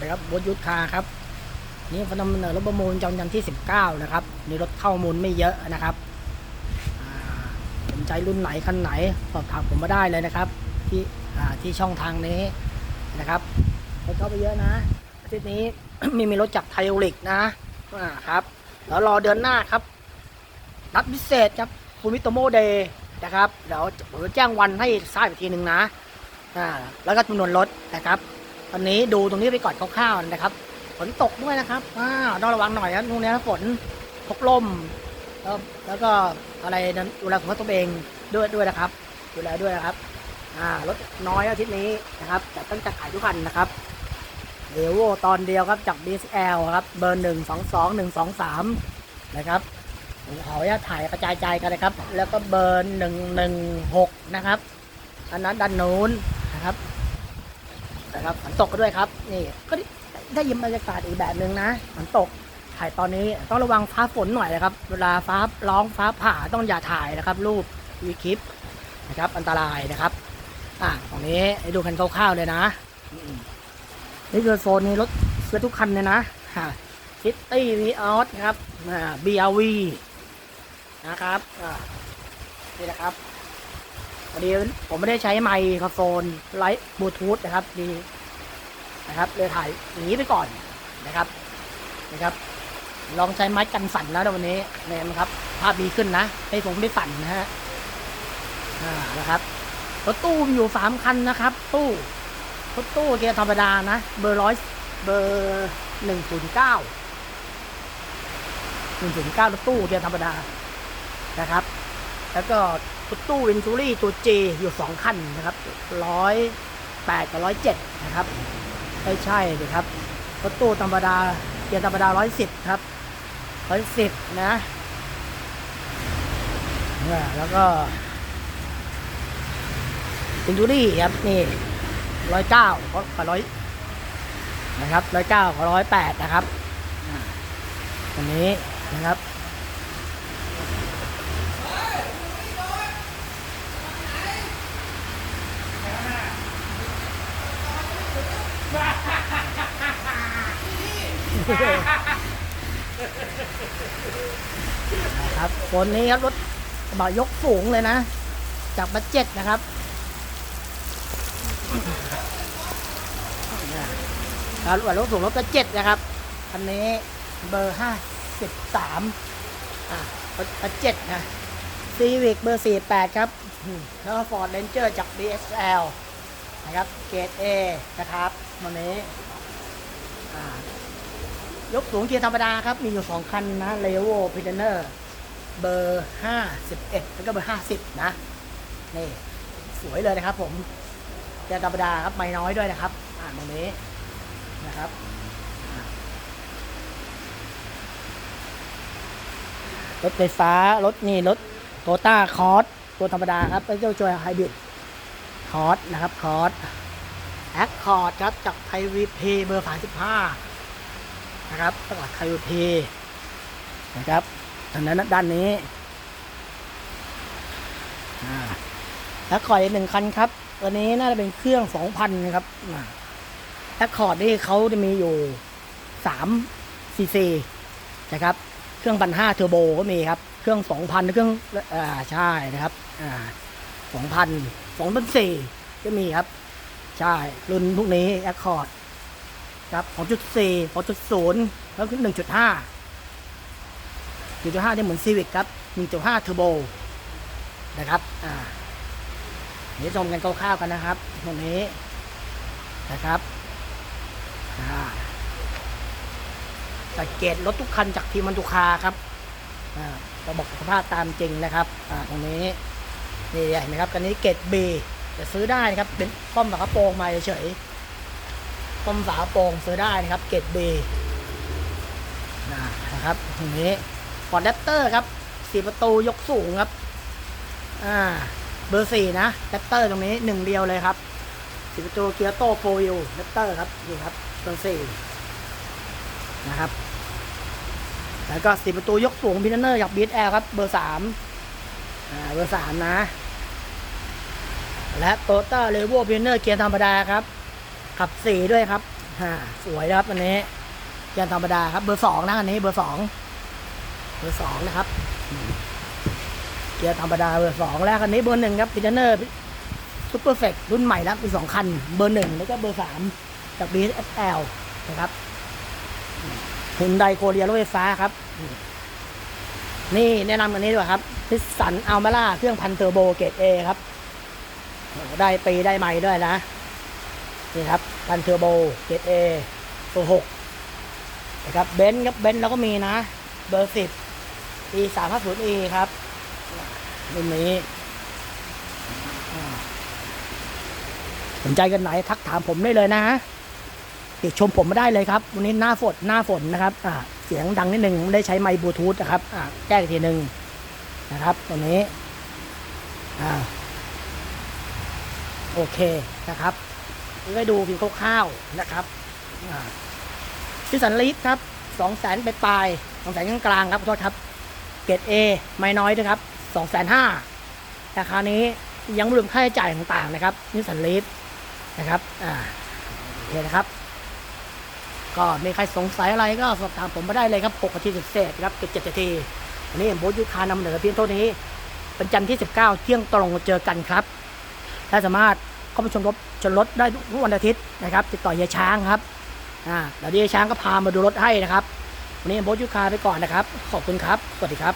นะครับบนยุทธคาครับ นี่ผมนำเสนอรถประมูลจองจันที่ 19 นะครับนี่รถเข้ามูลไม่เยอะนะครับสนใจรุ่นไหนคันไหนสอบถามผมมาได้เลยนะครับ ที่ที่ช่องทางนี้นะครับรถเข้าไปเยอะนะอาทิตย์นี้มีมีรถจากไทโอลิกนะครับแล้วรอเดือนหน้าครับนัดพิเศษครับฟูมิโตโมเดย์นะครับเดี๋ยวผมจะแจ้งวันให้ทราบอีกทีหนึ่งนะอ่าแล้วก็จำนวนรถนะครับ ตอนนี้ดูตรงนี้ไปก่อนคร่าวๆนะครับ ฝนตกด้วยนะครับอ่าต้องระวังหน่อยนะตรงนี้ฝนพกลมแล้วแล้วก็อะไรนั้นดูแลของตัวเองด้วยด้วยนะครับดูแลด้วยนะครับอ่ารถน้อยอาทิตย์นี้นะครับแต่ต้องจะขายทุกคันนะครับเดโวตอนเดียวครับจาก DSL ครับ เบอร์หนึ่งสองสองหนึ่งสองสามนะครับผมขออนุญาตถ่ายกระจายใจกันนะครับ แล้วก็เบอร์หนึ่งหนึ่งหกนะครับ อันนั้นด้านนู้น นะครับฝนตกก็ด้วยครับนี่ก็ได้ได้ยินบรรยากาศอีกแบบหนึ่งนะฝนตกถ่ายตอนนี้ต้องระวังฟ้าฝนหน่อยนะครับ เวลาฟ้าร้องฟ้าผ่าต้องอย่าถ่ายนะครับ รูปวีคลิปนะครับ อันตรายนะครับอะตรงนี้ให้ดูกันคร่าวๆเลยนะนี่คือโซนนี้รถเสื้อทุกคันเลยนะซิตี้วีออสครับบีอาวีนะครับอ่านี่นะครับ วันนี้ผมไม่ได้ใช้ไมโครโฟนไลท์บลูทูธนะครับดีนะครับเลยถ่ายอย่างนี้ไปก่อนนะครับนะครับ ลองใช้ไม้กันสั่นแล้วนะวันนี้เนี่ยนะครับ ภาพดีขึ้นนะไม่ผมไม่สั่นนะฮะอ่านะครับรถตู้มีอยู่สามคันนะครับ ตู้รถตู้เกียร์ธรรมดานะ เบอร์ร้อยเบอร์หนึ่งศูนย์เก้าหนึ่งศูนย์เก้ารถตู้เกียร์ธรรมดานะครับ แล้วก็ตู้วินทูรี่ตัวเจอยู่สองคันนะครับร้อยแปดกับร้อยเจ็ดนะครับไม่ใช่เลยครับรถตู้ธรรมดาเกียร์ธรรมดาร้อยสิบครับร้อยสิบนะนี่แล้วก็วินทูรี่ครับนี่ร้อยเก้ากับร้อยนะครับร้อยเก้ากับร้อยแปดนะครับอันนี้นะครับ ครับคนนี้ครับรถกระบะยกสูงเลยนะ จากบัตเจ็ตนะครับการรถรถสูงรถบัตเจ็ตนะครับคันนี้เบอร์ห้าสิบสามอะบัตเจ็ตนะซีวิกเบอร์สี่แปดครับแล้วก็ฟอร์ดเรนเจอร์จาก DSL นะครับ เกรด A นะครับวันนี้อ่ายกสูงเกียร์ธรรมดาครับ มีอยู่สองคันนะเลโวพิเดเนอร์เบอร์ห้าสิบเอ็ดแล้วก็เบอร์ห้าสิบนะ นี่ สวยเลยนะครับผมเกียร์ธรรมดาครับ ไม่น้อยด้วยนะครับ อ่านตรงนี้นะครับรถไฟฟ้า รถนี่ รถโตต้าคอร์สตัวธรรมดาครับไม่เจ้าจอยไฮบริด คอร์สนะครับคอร์สแอคคอร์ดครับจากไทยวีเพเบอร์สามสิบห้านะครับจากไทยวีเพนะครับทางนั้นด้านนี้แอคคอร์ดอีกหนึ่งคันครับตัวนี้น่าจะเป็นเครื่องสองพันนะครับแอคคอร์ดนี่เขาจะมีอยู่สามซีซีนะครับ เครื่องพันห้าเทอร์โบก็มีครับ เครื่องสองพันเครื่องอ่าใช่นะครับอ่าสองพัน สองพันสี่ก็มีครับ ใช่ รุ่นพวกนี้แอคคอร์ดครับสองจุดสี่สองจุดศูนย์แล้วก็หนึ่งจุดห้าหนึ่งจุดห้าที่เหมือนซีวิกครับหนึ่งจุดห้าเทอร์โบนะครับอ่าเดี๋ยวชมกันคร่าวๆกันนะครับตรงนี้นะครับอ่าสังเกตรถทุกคันจากทีมมันตุคาครับอ่าระบบสภาพตามจริงนะครับอ่าตรงนี้ นี่เห็นไหมครับคันนี้เกตบีจะซื้อได้นะครับ เป็นป้อมฝากระโปรงมาเฉยๆป้อมฝากระโปรงซื้อได้นะครับ เกตบีนะครับตรงนี้ฟอร์ดแรปเตอร์ครับสี่ประตูยกสูงครับ อ่า เบอร์สี่นะแรปเตอร์ตรงนี้หนึ่งเดียวเลยครับสี่ประตูเกียร์โตโฟวิวแรปเตอร์ครับนี่ครับเบอร์สี่นะครับ แล้วก็สี่ประตูยกสูงพินเนอร์จากบีทแอลครับ เบอร์สามอ่า เบอร์สามนะ และโตต้าเลโวพินเนอร์เกียร์ธรรมดาครับ ขับสี่ด้วยครับฮ่าสวยนะครับอันนี้เกียร์ธรรมดาครับ เบอร์สองนะอันนี้เบอร์สองเบอร์สองนะครับอืมเกียร์ธรรมดาเบอร์สองแล้วคันนี้เบอร์หนึ่งครับพิจเนอร์ซูเปอร์เฟกรุ่นใหม่แล้วมีสองคัน เบอร์หนึ่งแล้วก็เบอร์สามจาก BSL นะครับฮุนไดโคเรียรถไฟฟ้าครับ นี่แนะนำกันนี้ดีกว่าครับพิสันอัลมาล่าเครื่องพันเทอร์โบเกรดเอครับโอ้โห ได้ปีได้ใหม่ด้วยนะ นี่ครับพันเทอร์โบเกรดเอตัวหกนะครับเบนซ์ครับเบนซ์เราก็มีนะ เบอร์สิบ e สามห้าศูนย์ e ครับรุ่นนี้สนใจกันไหนทักถามผมได้เลยนะติดชมผมมาได้เลยครับ วันนี้หน้าฝนหน้าฝนนะครับอ่าเสียงดังนิดนึงได้ใช้ไมค์บลูทูธนะครับอ่าแก้อีกทีหนึ่งนะครับตัวนี้อ่า โอเคนะครับนี่ก็ดูเพียงคร่าวๆนะครับอ่าที่สันลีฟครับสองแสนไปปลายสองแสนกลางๆครับขอโทษครับ เกรดเอไม่น้อยด้วยครับสองแสนห้าราคานี้ยังไม่รวมค่าใช้จ่ายต่างๆนะครับนิสสันลีฟนะครับอ่าโอเคนะครับ ก็มีใครสงสัยอะไรก็สอบถามผมมาได้เลยครับ6นาทีเศษครับเจ็ดเจ็ดนาทีวันนี้โบทยุคานำเหนือเพียงเท่านี้เป็นจันทร์ที่ 19 เที่ยงตรงเจอกันครับ ถ้าสามารถเข้าไปชมรถชนรถได้ทุกวันอาทิตย์นะครับ ติดต่อเฮียช้างครับอ่าเดี๋ยวเฮียช้างก็พามาดูรถให้นะครับ วันนี้โบทยุคาไปก่อนนะครับ ขอบคุณครับ สวัสดีครับ